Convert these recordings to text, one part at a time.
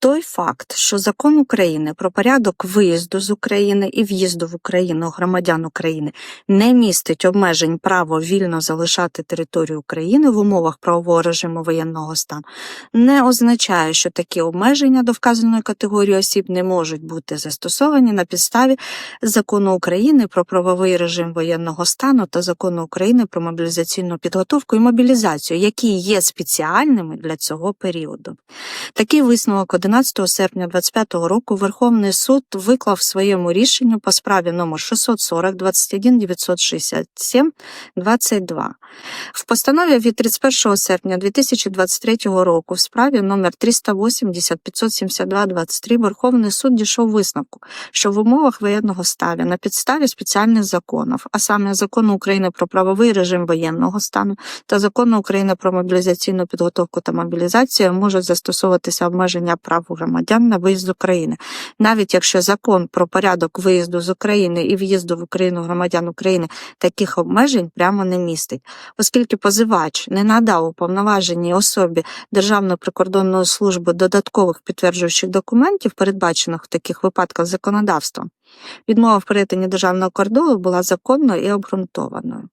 Той факт, що закон України про порядок виїзду з України і в'їзду в Україну громадян України не містить обмежень права вільно залишати територію України в умовах правового режиму воєнного стану, не означає, що такі обмеження до вказаної категорії осіб не можуть бути застосовані на підставі закону України про правовий режим воєнного стану та закону України про мобілізаційну підготовку і мобілізацію, які є спеціальними для цього періоду. Такий висновок 11 серпня 2025 року Верховний суд виклав своєму рішенню по справі номер 640 21 967 22. В постанові від 31 серпня 2023 року в справі номер 380 572 23 Верховний суд дійшов висновку, що в умовах воєнного стану на підставі спеціальних законів, а саме закону України про правовий режим воєнного стану та закону України про мобілізаційну підготовку та мобілізацію можуть застосовуватися обмеження прав громадян на виїзд з України, навіть якщо закон про порядок виїзду з України і в'їзду в Україну громадян України таких обмежень прямо не містить, оскільки позивач не надав уповноваженій особі Державної прикордонної служби додаткових підтверджуючих документів, передбачених в таких випадках законодавством. Відмова в перетині державного кордону була законною і обґрунтованою.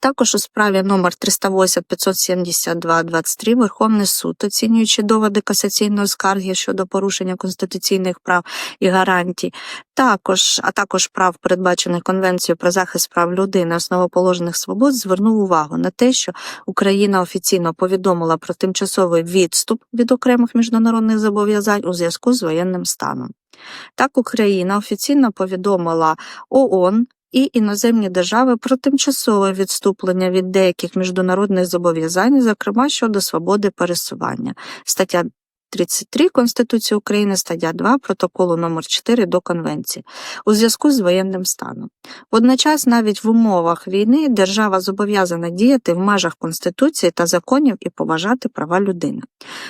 Також у справі номер 308 572 23 Верховний суд, оцінюючи доводи касаційної скарги щодо порушення конституційних прав і гарантій, також, а також прав, передбачених Конвенцією про захист прав людини, основоположених свобод, звернув увагу на те, що Україна офіційно повідомила про тимчасовий відступ від окремих міжнародних зобов'язань у зв'язку з воєнним станом. Так, Україна офіційно повідомила ООН і іноземні держави про тимчасове відступлення від деяких міжнародних зобов'язань, зокрема щодо свободи пересування. Стаття 33 Конституції України, стаття 2 протоколу номер 4 до Конвенції у зв'язку з воєнним станом. Водночас, навіть в умовах війни держава зобов'язана діяти в межах Конституції та законів і поважати права людини.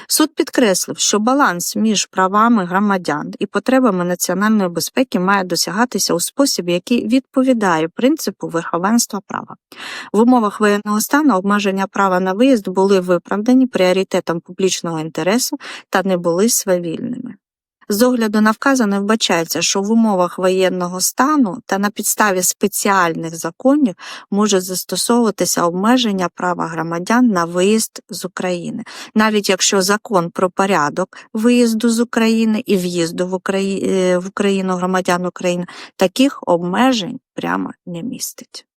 Суд підкреслив, що баланс між правами громадян і потребами національної безпеки має досягатися у спосіб, який відповідає принципу верховенства права. В умовах воєнного стану обмеження права на виїзд були виправдані пріоритетом публічного інтересу та не були свавільними. З огляду на вказане вбачається, що в умовах воєнного стану та на підставі спеціальних законів може застосовуватися обмеження права громадян на виїзд з України, навіть якщо закон про порядок виїзду з України і в'їзду в е, в Україну громадян України таких обмежень прямо не містить.